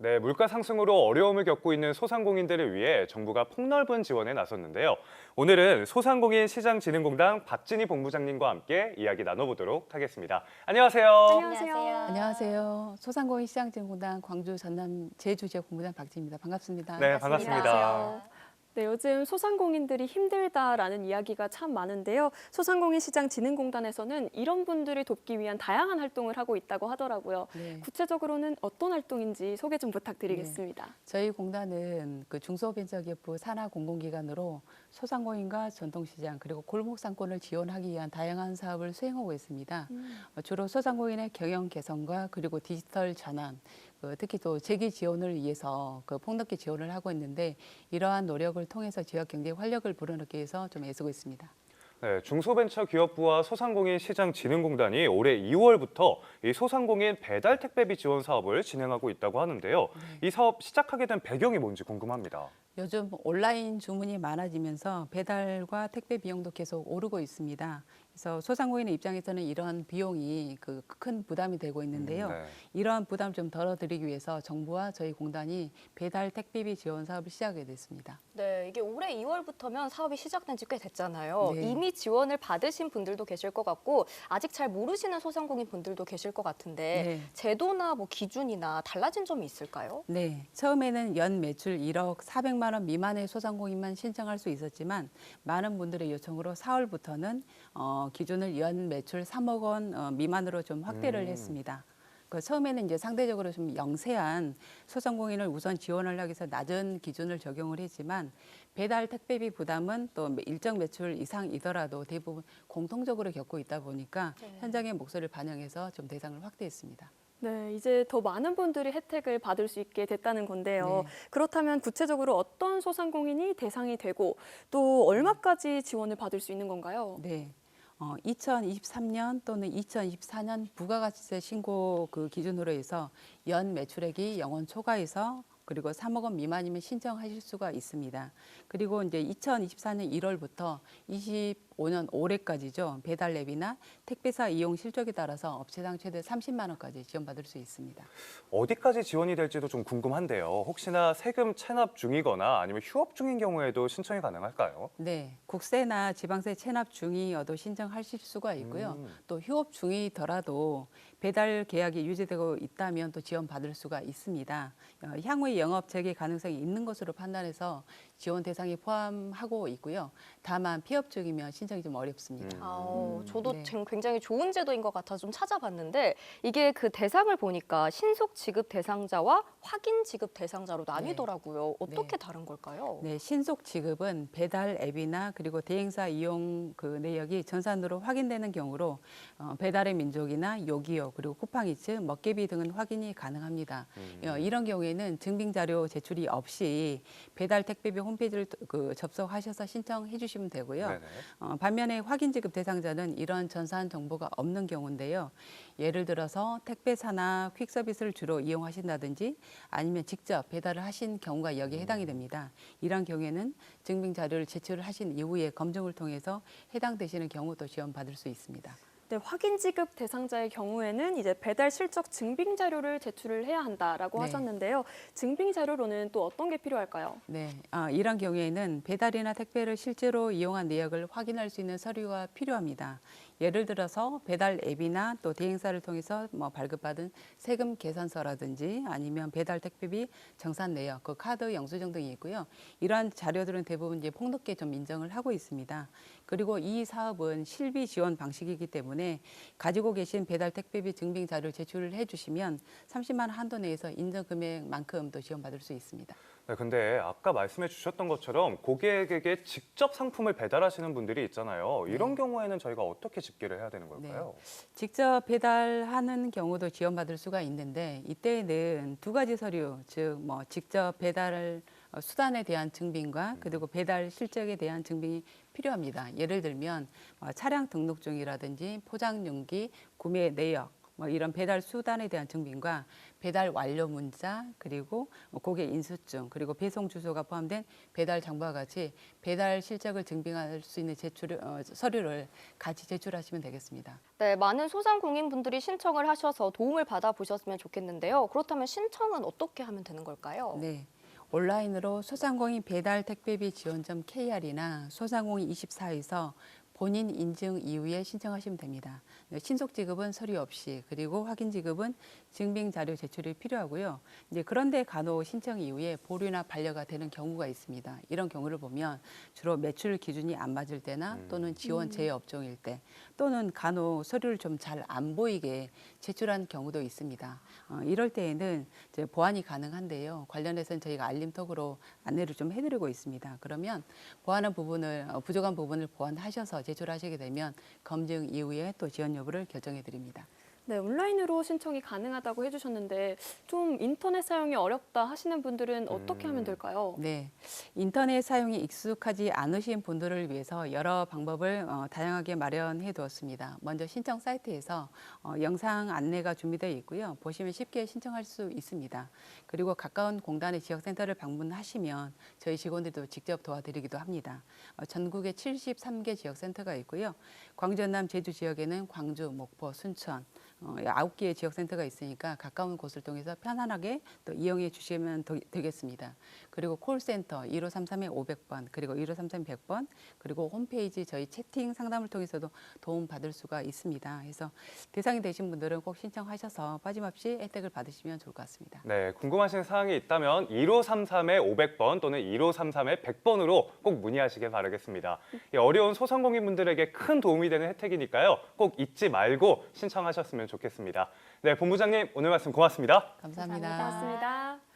네, 물가 상승으로 어려움을 겪고 있는 소상공인들을 위해 정부가 폭넓은 지원에 나섰는데요. 오늘은 소상공인 시장진흥공단 박진희 본부장님과 함께 이야기 나눠보도록 하겠습니다. 안녕하세요. 안녕하세요. 안녕하세요. 소상공인 시장진흥공단 광주 전남 제주 지역 본부장 박지입니다. 반갑습니다. 네, 반갑습니다. 안녕하세요. 네, 요즘 소상공인들이 힘들다라는 이야기가 참 많은데요. 소상공인 시장 진흥공단에서는 이런 분들을 돕기 위한 다양한 활동을 하고 있다고 하더라고요. 네, 구체적으로는 어떤 활동인지 소개 좀 부탁드리겠습니다. 저희 공단은 그 중소벤처기업부 산하 공공기관으로 소상공인과 전통시장 그리고 골목 상권을 지원하기 위한 다양한 사업을 수행하고 있습니다. 음. 어, 주로 소상공인의 경영 개선과 그리고 디지털 전환, 그 특히 또 재기 지원을 위해서 그 폭넓게 지원을 하고 있는데 이러한 노력을 통해서 지역 경제에 활력을 불어넣기 위해서 좀 애쓰고 있습니다. 네, 중소벤처기업부와 소상공인 시장진흥공단이 올해 2월부터 이 소상공인 배달 택배비 지원 사업을 진행하고 있다고 하는데요. 이 사업 시작하게 된 배경이 뭔지 궁금합니다. 요즘 온라인 주문이 많아지면서 배달과 택배 비용도 계속 오르고 있습니다. 그래서 소상공인의 입장에서는 이런 비용이 그 큰 부담이 되고 있는데요. 음, 네. 이러한 부담 좀 덜어드리기 위해서 정부와 저희 공단이 배달 택배비 지원 사업을 시작하게 됐습니다. 네, 이게 올해 2월부터면 사업이 시작된 지 꽤 됐잖아요. 네. 이미 지원을 받으신 분들도 계실 것 같고 아직 잘 모르시는 소상공인 분들도 계실 것 같은데 네. 제도나 뭐 기준이나 달라진 점이 있을까요? 네, 처음에는 연 매출 1억 400만 원 미만의 소상공인만 신청할 수 있었지만 많은 분들의 요청으로 4월부터는 어, 기준을 연 매출 3억 원 어, 미만으로 좀 확대를 음. 했습니다. 그 처음에는 이제 상대적으로 좀 영세한 소상공인을 우선 지원을 하기 위해서 낮은 기준을 적용을 했지만 배달 택배비 부담은 또 일정 매출 이상이더라도 대부분 공통적으로 겪고 있다 보니까 네. 현장의 목소리를 반영해서 좀 대상을 확대했습니다. 네, 이제 더 많은 분들이 혜택을 받을 수 있게 됐다는 건데요. 네. 그렇다면 구체적으로 어떤 소상공인이 대상이 되고 또 얼마까지 지원을 받을 수 있는 건가요? 네. 어, 2023년 또는 2024년 부가가치세 신고 그 기준으로 해서 연 매출액이 영원 초과해서 그리고 3억 원 미만이면 신청하실 수가 있습니다. 그리고 이제 2024년 1월부터 25년 올해까지죠. 배달 앱이나 택배사 이용 실적에 따라서 업체당 최대 30만 원까지 지원받을 수 있습니다. 어디까지 지원이 될지도 좀 궁금한데요. 혹시나 세금 체납 중이거나 아니면 휴업 중인 경우에도 신청이 가능할까요? 네, 국세나 지방세 체납 중이어도 신청하실 수가 있고요. 음. 또 휴업 중이더라도 배달 계약이 유지되고 있다면 또 지원 받을 수가 있습니다. 어, 향후에 영업 재개 가능성이 있는 것으로 판단해서 지원 대상에 포함하고 있고요. 다만 피업 중이면 신 청이 좀 어렵습니다. 음. 아, 음, 저도 네. 지금 굉장히 좋은 제도인 것 같아서 좀 찾아봤는데 이게 그 대상을 보니까 신속 지급 대상자와 확인 지급 대상자로 나뉘더라고요. 어떻게 다른 걸까요? 네, 신속 지급은 배달 앱이나 그리고 대행사 이용 그 내역이 전산으로 확인되는 경우로 어, 배달의 민족이나 요기요 그리고 쿠팡이츠, 먹개비 등은 확인이 가능합니다. 음. 어, 이런 경우에는 증빙 자료 제출이 없이 배달 택배비 홈페이지를 그 접속하셔서 신청해 주시면 되고요. 네네. 어, 반면에 확인 지급 대상자는 이런 전산 정보가 없는 경우인데요. 예를 들어서 택배사나 퀵 서비스를 주로 이용하신다든지 아니면 직접 배달을 하신 경우가 여기에 해당이 됩니다. 이런 경우에는 증빙 자료를 제출을 하신 이후에 검증을 통해서 해당되시는 경우도 지원받을 수 있습니다. 네, 확인 지급 대상자의 경우에는 이제 배달 실적 증빙 자료를 제출을 해야 한다라고 네. 하셨는데요. 증빙 자료로는 또 어떤 게 필요할까요? 네, 아, 이런 경우에는 배달이나 택배를 실제로 이용한 내역을 확인할 수 있는 서류가 필요합니다. 예를 들어서 배달 앱이나 또 대행사를 통해서 뭐 발급받은 세금 계산서라든지 아니면 배달 택배비 정산 내역, 그 카드 영수증 등이 있고요. 이러한 자료들은 대부분 이제 폭넓게 좀 인정을 하고 있습니다. 그리고 이 사업은 실비 지원 방식이기 때문에 가지고 계신 배달 택배비 증빙 자료를 제출을 해주시면 30만 원 한도 내에서 인정 금액만큼 또 지원받을 수 있습니다. 네, 근데 아까 말씀해 주셨던 것처럼 고객에게 직접 상품을 배달하시는 분들이 있잖아요. 이런 경우에는 저희가 어떻게 집계를 해야 되는 걸까요? 직접 배달하는 경우도 지원받을 수가 있는데 이때에는 두 가지 서류, 즉 뭐 직접 배달 어, 수단에 대한 증빙과 그리고 배달 실적에 대한 증빙이 필요합니다. 예를 들면 뭐 차량 등록증이라든지 포장 용기, 구매 내역 뭐 이런 배달 수단에 대한 증빙과 배달 완료 문자 그리고 뭐 고객 인수증 그리고 배송 주소가 포함된 배달 정보와 같이 배달 실적을 증빙할 수 있는 제출 어, 서류를 같이 제출하시면 되겠습니다. 네, 많은 소상공인분들이 신청을 하셔서 도움을 받아보셨으면 좋겠는데요. 그렇다면 신청은 어떻게 하면 되는 걸까요? 네. 온라인으로 소상공인 배달 택배비 지원점 KR이나 소상공인 24에서 본인 인증 이후에 신청하시면 됩니다. 네, 신속 지급은 서류 없이 그리고 확인 지급은 증빙 자료 제출이 필요하고요. 이제 그런데 간혹 신청 이후에 보류나 반려가 되는 경우가 있습니다. 이런 경우를 보면 주로 매출 기준이 안 맞을 때나 또는 지원 제외 업종일 때 또는 간혹 서류를 좀 잘 안 보이게 제출한 경우도 있습니다. 어, 이럴 때에는 이제 보완이 가능한데요. 관련해서는 저희가 알림톡으로 안내를 좀 해드리고 있습니다. 그러면 보완한 부분을 어, 부족한 부분을 보완하셔서 제출하시게 되면 검증 이후에 또 지원 여부를 결정해 드립니다. 네, 온라인으로 신청이 가능하다고 해주셨는데 좀 인터넷 사용이 어렵다 하시는 분들은 어떻게 하면 될까요? 네, 인터넷 사용이 익숙하지 않으신 분들을 위해서 여러 방법을 어, 다양하게 마련해 두었습니다. 먼저 신청 사이트에서 어, 영상 안내가 준비되어 있고요. 보시면 쉽게 신청할 수 있습니다. 그리고 가까운 공단의 지역센터를 방문하시면 저희 직원들도 직접 도와드리기도 합니다. 어, 전국에 73개 지역센터가 있고요. 광주, 전남, 제주 지역에는 광주, 목포, 순천, 어, 아홉 개의 지역센터가 있으니까 가까운 곳을 통해서 편안하게 또 이용해 주시면 더- 되겠습니다. 그리고 콜센터 1533에 500번, 그리고 1533 100번, 그리고 홈페이지 저희 채팅 상담을 통해서도 도움 받을 수가 있습니다. 그래서 대상이 되신 분들은 꼭 신청하셔서 빠짐없이 혜택을 받으시면 좋을 것 같습니다. 네, 궁금하신 사항이 있다면 1533에 500번 또는 1533에 100번으로 꼭 문의하시길 바라겠습니다. 이 어려운 소상공인분들에게 큰 도움이 되는 혜택이니까요. 꼭 잊지 말고 신청하셨으면 좋겠습니다. 네, 본부장님 오늘 말씀 고맙습니다. 감사합니다. 감사합니다. 고맙습니다.